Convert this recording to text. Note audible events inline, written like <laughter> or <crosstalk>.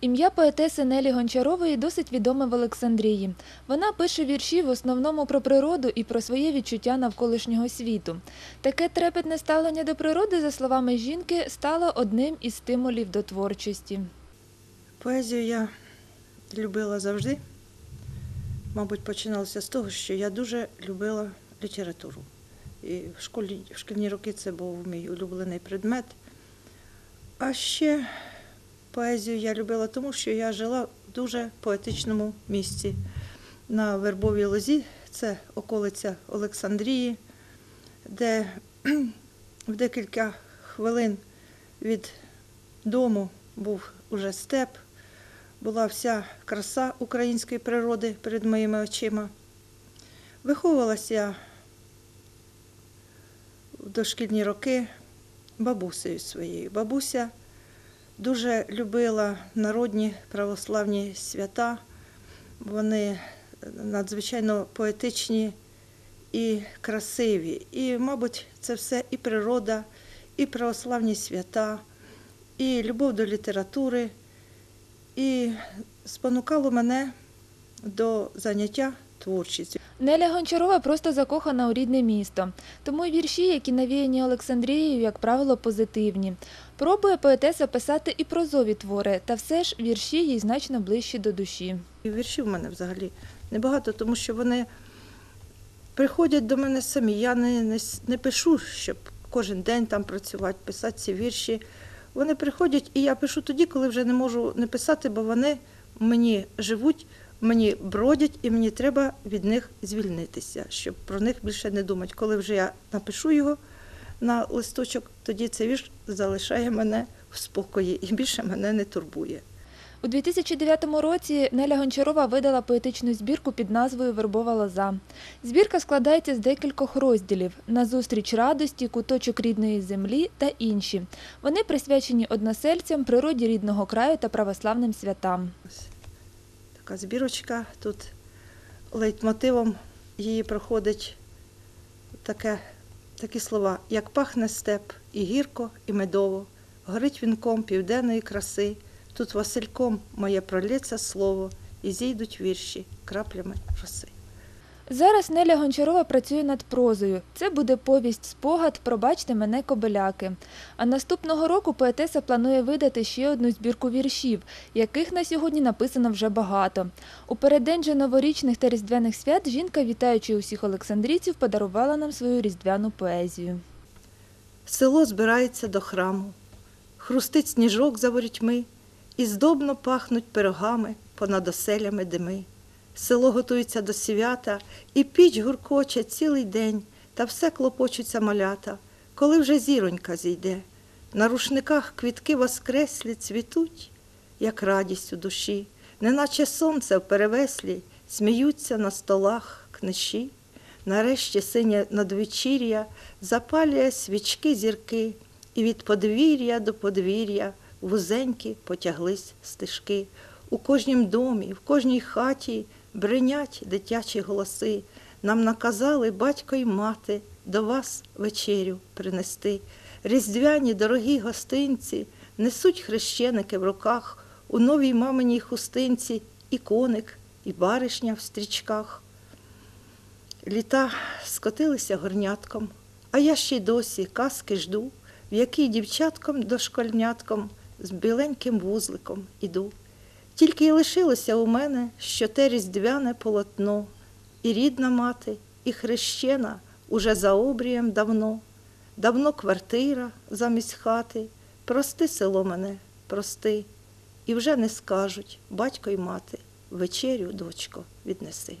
Ім'я поетеси Нелі Гончарової досить відоме в Олександрії. Вона пише вірші в основному про природу і про своє відчуття навколишнього світу. Таке трепетне ставлення до природи, за словами жінки, стало одним із стимулів до творчості. Поезію я любила завжди. Мабуть, починалося з того, що я дуже любила літературу. І в, школі, в шкільні роки це був мій улюблений предмет. А ще поезію я любила тому, що я жила в дуже поетичному місці. На Вербовій лозі, це околиця Олександрії, де <clears throat> в декілька хвилин від дому був уже степ, була вся краса української природи перед моїми очима. Виховувалася я в дошкільні роки бабусею своєю. Бабуся дуже любила народні православні свята. Вони надзвичайно поетичні і красиві. І, мабуть, це все і природа, і православні свята, і любов до літератури, і спонукало мене до заняття творчістю. Неля Гончарова просто закохана у рідне місто. Тому вірші, які навіяні Олександрією, як правило, позитивні. Пробує поетеса писати і прозові твори, та все ж вірші їй значно ближчі до душі. І віршів в мене взагалі небагато, тому що вони приходять до мене самі. Я не, не, не пишу, щоб кожен день там працювати, писати ці вірші. Вони приходять, і я пишу тоді, коли вже не можу не писати, бо вони мені живуть, мені бродять, і мені треба від них звільнитися, щоб про них більше не думати. Коли вже я напишу його на листочок, тоді цей вірш залишає мене в спокої і більше мене не турбує. У 2009 році Неля Гончарова видала поетичну збірку під назвою Вербова лоза. Збірка складається з декількох розділів назустріч радості, куточок рідної землі та інші. Вони присвячені односельцям, природі рідного краю та православним святам. Така збірочка. Тут лейтмотивом її проходить таке, такі слова, як пахне степ, і гірко, і медово, горить вінком південної краси. Тут Васильком моє пролється слово, і зійдуть вірші краплями роси. Зараз Неля Гончарова працює над прозою. Це буде повість спогад Пробачте мене кобеляки. А наступного року поетеса планує видати ще одну збірку віршів, яких на сьогодні написано вже багато. У переддень же новорічних та різдвяних свят жінка, вітаючи усіх олександрійців, подарувала нам свою різдвяну поезію. Село збирається до храму, хрустить сніжок за ворітьми, і здобно пахнуть пирогами понад оселями дими. Село готується до свята, і піч гуркоче цілий день, та все клопочуться малята, коли вже зіронька зійде. На рушниках квітки воскреслі цвітуть, як радість у душі, неначе сонце в перевеслі, сміються на столах книжі. Нарешті синє надвечір'я запалює свічки зірки, і від подвір'я до подвір'я вузенькі потяглись стежки. У кожнім домі, в кожній хаті бринять дитячі голоси. Нам наказали батько й мати до вас вечерю принести. Різдвяні дорогі гостинці несуть хрещеники в руках, у новій маминій хустинці і коник, і баришня в стрічках. Літа скотилися горнятком, а я ще й досі казки жду, в якій дівчатком дошкольнятком з біленьким вузликом іду. Тільки й лишилося у мене, що те різдвяне полотно, і рідна мати, і хрещена уже за обрієм давно, давно квартира замість хати, прости село мене, прости, і вже не скажуть батько й мати, вечерю, дочко, віднеси.